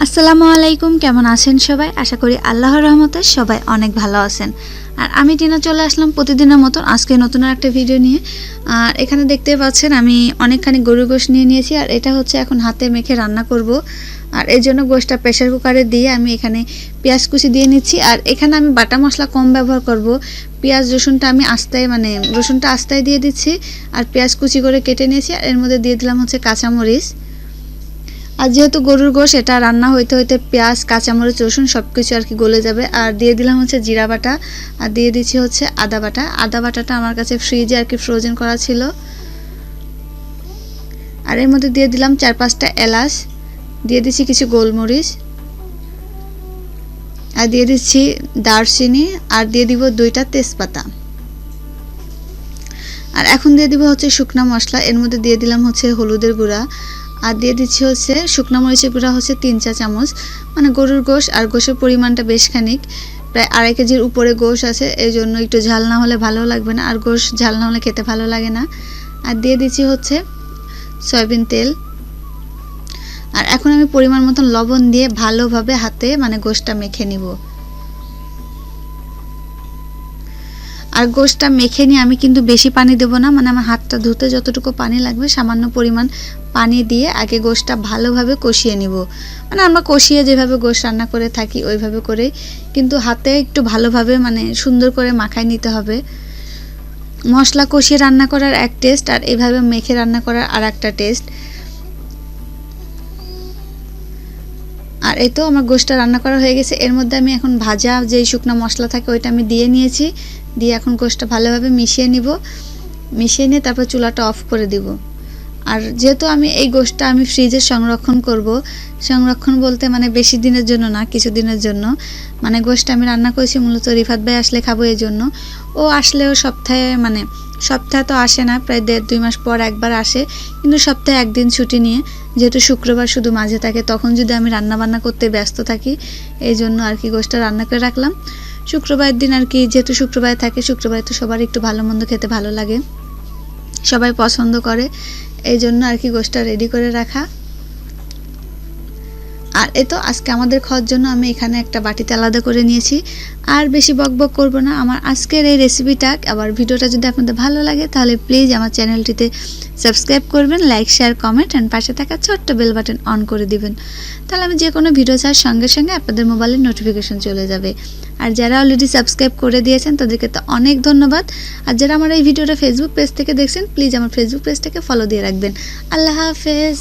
আসসালামু আলাইকুম, কেমন আছেন সবাই? আশা করি আল্লাহর রহমতে সবাই অনেক ভালো আছেন। আর আমি টিনা চলে আসলাম প্রতিদিনের মতন আজকে নতুন একটা ভিডিও নিয়ে। আর এখানে দেখতে পাচ্ছেন, আমি অনেকখানি গরুর গোশ নিয়ে নিয়েছি, আর এটা হচ্ছে এখন হাতে মেখে রান্না করব। আর এই জন্য গোশটা প্রেশার কুকারে দিয়ে আমি এখানে পেঁয়াজ কুচি দিয়ে নিচ্ছি। আর এখানে আমি বাটা মশলা কম ব্যবহার করব। পেঁয়াজ, রসুনটা আমি আস্তায় মানে রসুনটা আস্তায় দিয়ে দিচ্ছি, আর পেঁয়াজ কুচি করে কেটে নিয়েছি, আর এর মধ্যে দিয়ে দিলাম হচ্ছে কাঁচামরিচ। আর যেহেতু গরুর গোশ, এটা রান্না হইতে হইতে পেঁয়াজ, কাঁচামরিচ, রসুন সব কিছু আর কি গলে যাবে। আর দিয়ে দিলাম হচ্ছে জিরা বাটা, আর দিয়ে দিচ্ছি হচ্ছে আদা বাটা। আদা বাটাটা আমার কাছে ফ্রিজে আর কি ফ্রোজেন করা ছিল। আর এর মধ্যে দিয়ে দিলাম চার পাঁচটা এলাচ, দিয়ে দিচ্ছি কিছু গোলমরিচ, আর দিয়ে দিচ্ছি দারচিনি, আর দিয়ে দিব দুইটা তেজপাতা। আর এখন দিয়ে দিব হচ্ছে শুকনা মশলা, এর মধ্যে দিয়ে দিলাম হচ্ছে হলুদের গুঁড়া। আর দিয়ে দিচ্ছি হচ্ছে শুকনো মরিচের গুঁড়া হচ্ছে তিন চা চামচ। মানে গরুর গোশ আর গোশের পরিমাণটা বেশ খানিক। প্রায় আড়াই কেজির উপরে গোশ আছে এই জন্য একটু ঝাল না হলে ভালো লাগবে না, আর গোশ ঝাল না হলে খেতে ভালো লাগে না। আর দিয়ে দিচ্ছি হচ্ছে সয়াবিন তেল। আর এখন আমি পরিমাণ মতন লবণ দিয়ে ভালোভাবে হাতে মানে গোশটা মেখে নিব। আর গোশটা মেখে নিয়ে আমি কিন্তু বেশি পানি দেবো না মানে আমার হাতটা ধুতে যতটুকু পানি লাগবে সামান্য পরিমাণ পানি দিয়ে আগে গোশটা ভালোভাবে কষিয়ে নিব। মানে আমরা কষিয়ে যেভাবে গোশ রান্না করে থাকি ওইভাবে করে কিন্তু হাতে একটু ভালোভাবে মানে সুন্দর করে মাখায় নিতে হবে। মশলা কষিয়ে রান্না করার এক টেস্ট আর এভাবে মেখে রান্না করার আর একটা টেস্ট আর এই তো আমার গোষ্ঠটা রান্না করা হয়ে গেছে। এর মধ্যে আমি এখন ভাজা যেই শুকনো মশলা থাকে ওইটা আমি দিয়ে নিয়েছি। দিয়ে এখন গোষ্ঠটা ভালোভাবে মিশিয়ে নিব। মিশিয়ে নিয়ে তারপর চুলাটা অফ করে দিব। আর যেহেতু আমি এই গোশটা আমি ফ্রিজে সংরক্ষণ করব, সংরক্ষণ বলতে মানে বেশি দিনের জন্য না, কিছু দিনের জন্য। মানে গোশটা আমি রান্না করেছি মূলত রিফাত ভাই আসলে খাব এই জন্য। ও আসলেও সপ্তাহে মানে সপ্তাহে তো আসে না, প্রায় দেড় দুই মাস পর একবার আসে। কিন্তু সপ্তাহে একদিন ছুটি নিয়ে, যেহেতু শুক্রবার শুধু মাঝে থাকে, তখন যদি আমি রান্না বান্না করতে ব্যস্ত থাকি, এই জন্য আর কি গোশটা রান্না করে রাখলাম। শুক্রবারের দিন আর কি, যেহেতু শুক্রবার থাকে, শুক্রবারে তো সবার একটু ভালো মন্দ খেতে ভালো লাগে। সবাই পছন্দ করে। এই জন্য আর কি গোসটা রেডি করে রাখা। আর এ তো আজকে আমাদের খাওয়ার জন্য আমি এখানে একটা বাটিতে আলাদা করে নিয়েছি। আর বেশি বক বক করব না, আমার আজকের এই রেসিপিটা আবার ভিডিওটা যদি আপনাদের ভালো লাগে তাহলে প্লিজ আমার চ্যানেলটিতে সাবস্ক্রাইব করবেন লাইক শেয়ার কমেন্ট অ্যান্ড পাশে থাকা ছোট্ট বেল বাটন অন করে দিবেন। তাহলে আমি যে কোনো ভিডিও ছাড়ার সঙ্গে সঙ্গে আপনাদের মোবাইলে নোটিফিকেশন চলে যাবে। আর যারা অলরেডি সাবস্ক্রাইব করে দিয়েছেন তাদেরকে তো অনেক ধন্যবাদ। আর যারা আমার এই ভিডিওটা ফেসবুক পেজ থেকে দেখছেন প্লিজ আমার ফেসবুক পেজটাকে ফলো দিয়ে রাখবেন। আল্লাহ হাফেজ।